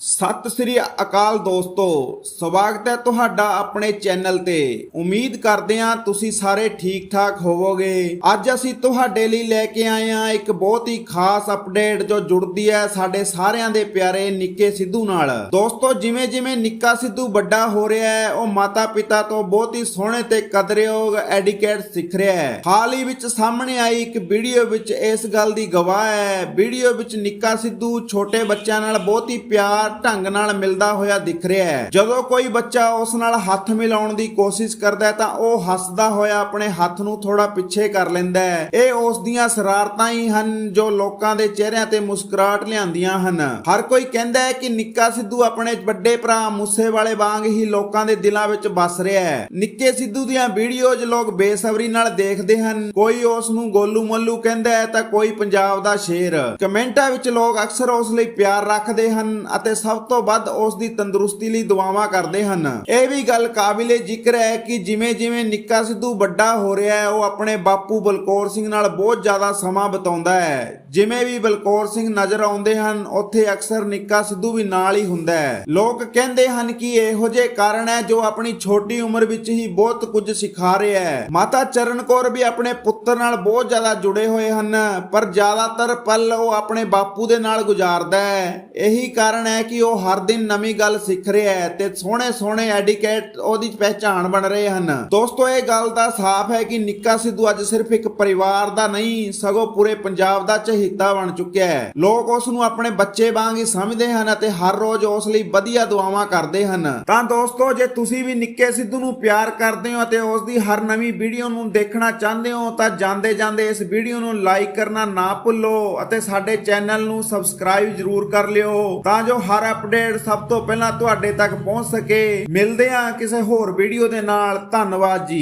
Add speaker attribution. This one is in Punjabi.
Speaker 1: ਸਤਿ ਸ੍ਰੀ ਅਕਾਲ ਦੋਸਤੋ, ਸਵਾਗਤ ਹੈ ਤੁਹਾਡਾ ਆਪਣੇ ਚੈਨਲ ਤੇ। ਉਮੀਦ ਕਰਦੇ ਹਾਂ ਤੁਸੀਂ ਸਾਰੇ ਠੀਕ ਠਾਕ ਹੋਵੋਗੇ। ਅੱਜ ਅਸੀਂ ਤੁਹਾਡੇ ਲਈ ਲੈ ਕੇ ਆਏ ਹਾਂ ਇੱਕ ਬਹੁਤ ਹੀ ਖਾਸ ਅਪਡੇਟ ਜੋ ਜੁੜਦੀ ਹੈ ਸਾਡੇ ਸਾਰਿਆਂ ਦੇ ਪਿਆਰੇ ਨਿੱਕੇ ਸਿੱਧੂ ਨਾਲ। ਦੋਸਤੋ ਜਿਵੇਂ ਜਿਵੇਂ ਨਿੱਕਾ ਸਿੱਧੂ ਵੱਡਾ ਹੋ ਰਿਹਾ ਹੈ, ਉਹ ਮਾਤਾ ਪਿਤਾ ਤੋਂ ਬਹੁਤ ਹੀ ਸੋਹਣੇ ਤੇ ਕਦਰਯੋਗ ਐਡੀਕੇਟ ਸਿੱਖ ਰਿਹਾ ਹੈ। ਹਾਲ ਹੀ ਵਿੱਚ ਸਾਹਮਣੇ ਆਈ ਇੱਕ ਵੀਡੀਓ ਵਿੱਚ ਇਸ ਗੱਲ ਦੀ ਗਵਾਹ ਹੈ। ਵੀਡੀਓ ਵਿੱਚ ਨਿੱਕਾ ਸਿੱਧੂ ਛੋਟੇ ਬੱਚਿਆਂ ਨਾਲ ਬਹੁਤ ਹੀ ਪਿਆਰ ਢੰਗ ਨਾਲ ਮਿਲਦਾ ਹੋਇਆ ਦਿਖ ਰਿਹਾ ਹੈ। ਜਦੋਂ ਕੋਈ ਬੱਚਾ ਉਸ ਨਾਲ ਹੱਥ ਮਿਲਾਉਣ ਦੀ ਕੋਸ਼ਿਸ਼ ਕਰਦਾ ਹੈ ਤਾਂ ਉਹ ਹੱਸਦਾ ਹੋਇਆ ਆਪਣੇ ਹੱਥ ਨੂੰ ਥੋੜਾ ਪਿੱਛੇ ਕਰ ਲੈਂਦਾ ਹੈ। ਇਹ ਉਸ ਦੀਆਂ ਸ਼ਰਾਰਤਾਂ ਹੀ ਹਨ ਜੋ ਲੋਕਾਂ ਦੇ ਚਿਹਰਿਆਂ ਤੇ ਮੁਸਕਰਾਹਟ ਲਿਆਂਦੀਆਂ ਹਨ। ਹਰ ਕੋਈ ਕਹਿੰਦਾ ਹੈ ਕਿ ਨਿੱਕਾ ਸਿੱਧੂ ਆਪਣੇ ਵੱਡੇ ਭਰਾ ਮੂਸੇ ਵਾਲੇ ਵਾਂਗ ਹੀ ਲੋਕਾਂ ਦੇ ਦਿਲਾਂ ਵਿੱਚ ਵੱਸ ਰਿਹਾ ਹੈ। ਨਿੱਕੇ ਸਿੱਧੂ ਦੀਆਂ ਵੀਡੀਓਜ਼ ਲੋਕ ਬੇਸਬਰੀ ਨਾਲ ਦੇਖਦੇ ਹਨ। ਕੋਈ ਉਸ ਨੂੰ ਗੋਲੂ ਮੱਲੂ ਕਹਿੰਦਾ ਹੈ ਤਾਂ ਕੋਈ ਪੰਜਾਬ ਦਾ ਸ਼ੇਰ। ਕਮੈਂਟਾਂ ਵਿੱਚ ਲੋਕ ਅਕਸਰ ਉਸ ਲਈ ਪਿਆਰ ਰੱਖਦੇ ਹਨ ਅਤੇ ਸਭ ਤੋਂ ਵੱਧ ਉਸ ਦੀ ਤੰਦਰੁਸਤੀ ਲਈ ਦੁਆਵਾਂ ਕਰਦੇ ਹਨ। ਇਹ ਵੀ ਗੱਲ ਕਾਬਿਲੇ ਜ਼ਿਕਰ ਹੈ ਕਿ ਜਿਵੇਂ ਜਿਵੇਂ ਨਿੱਕਾ ਸਿੱਧੂ ਵੱਡਾ ਹੋ ਰਿਹਾ ਹੈ, ਉਹ ਆਪਣੇ ਬਾਪੂ ਬਲਕੌਰ ਸਿੰਘ ਨਾਲ ਬਹੁਤ ਜ਼ਿਆਦਾ ਸਮਾਂ ਬਿਤਾਉਂਦਾ ਹੈ। ਜਿਵੇਂ ਵੀ ਬਲਕੌਰ ਸਿੰਘ ਨਜ਼ਰ ਆਉਂਦੇ ਹਨ, ਉੱਥੇ ਅਕਸਰ ਨਿੱਕਾ ਸਿੱਧੂ ਵੀ ਨਾਲ ਹੀ ਹੁੰਦਾ ਹੈ। ਲੋਕ ਕਹਿੰਦੇ ਹਨ ਕਿ ਇਹੋ ਜਿਹੇ ਕਾਰਨ ਹੈ ਜੋ ਆਪਣੀ ਛੋਟੀ ਉਮਰ ਵਿੱਚ ਹੀ ਬਹੁਤ ਕੁਝ ਸਿਖਾ ਰਿਹਾ ਹੈ। ਮਾਤਾ ਚਰਨ ਕੌਰ ਵੀ ਆਪਣੇ ਪੁੱਤਰ ਨਾਲ ਬਹੁਤ ਜ਼ਿਆਦਾ ਜੁੜੇ ਹੋਏ ਹਨ, ਪਰ ਜ਼ਿਆਦਾਤਰ ਪਲ ਉਹ ਆਪਣੇ ਬਾਪੂ ਦੇ ਨਾਲ ਗੁਜ਼ਾਰਦਾ ਹੈ। ਇਹੀ ਕਾਰਨ ਹੈ ਕਿ ਉਹ ਹਰ ਦਿਨ ਨਵੀਂ ਗੱਲ ਸਿੱਖ ਰਿਹਾ ਹੈ ਤੇ ਸੋਹਣੇ ਸੋਹਣੇ ਐਡੀਕੇਟ ਉਹਦੀ ਪਹਿਚਾਣ ਬਣ ਰਹੇ ਹਨ। ਦੋਸਤੋ, ਇਹ ਗੱਲ ਤਾਂ ਸਾਫ਼ ਹੈ ਕਿ ਨਿੱਕਾ ਸਿੱਧੂ ਅੱਜ ਸਿਰਫ ਇੱਕ ਪਰਿਵਾਰ ਦਾ ਨਹੀਂ, ਸਗੋਂ ਪੂਰੇ ਪੰਜਾਬ ਦਾ ਚਹੀਤਾ ਬਣ ਚੁੱਕਿਆ ਹੈ। ਲੋਕ ਉਸ ਨੂੰ ਆਪਣੇ ਬੱਚੇ ਵਾਂਗ ਹੀ ਸਮਝਦੇ ਹਨ ਅਤੇ ਹਰ ਰੋਜ਼ ਉਸ ਲਈ ਵਧੀਆ ਦੁਆਵਾਂ ਕਰਦੇ ਹਨ। ਤਾਂ ਦੋਸਤੋ, ਜੇ ਤੁਸੀਂ ਵੀ ਨਿੱਕੇ ਸਿੱਧੂ ਨੂੰ ਪਿਆਰ ਕਰਦੇ ਹੋ ਅਤੇ ਉਸ ਦੀ ਹਰ ਨਵੀਂ ਵੀਡੀਓ ਨੂੰ ਦੇਖਣਾ ਚਾਹੁੰਦੇ ਹੋ, ਤਾਂ ਜਾਂਦੇ ਜਾਂਦੇ ਇਸ ਵੀਡੀਓ ਨੂੰ ਲਾਈਕ ਕਰਨਾ ਨਾ ਭੁੱਲੋ ਅਤੇ ਸਾਡੇ ਚੈਨਲ ਨੂੰ ਸਬਸਕ੍ਰਾਈਬ ਜਰੂਰ ਕਰ ਲਿਓ ਤਾਂ ਜੋ ਹਰ ਅਪਡੇਟ ਸਭ ਤੋਂ ਪਹਿਲਾਂ ਤੁਹਾਡੇ ਤੱਕ ਪਹੁੰਚ ਸਕੇ। ਮਿਲਦੇ ਹਾਂ ਕਿਸੇ ਹੋਰ ਵੀਡੀਓ ਦੇ ਨਾਲ। ਧੰਨਵਾਦ ਜੀ।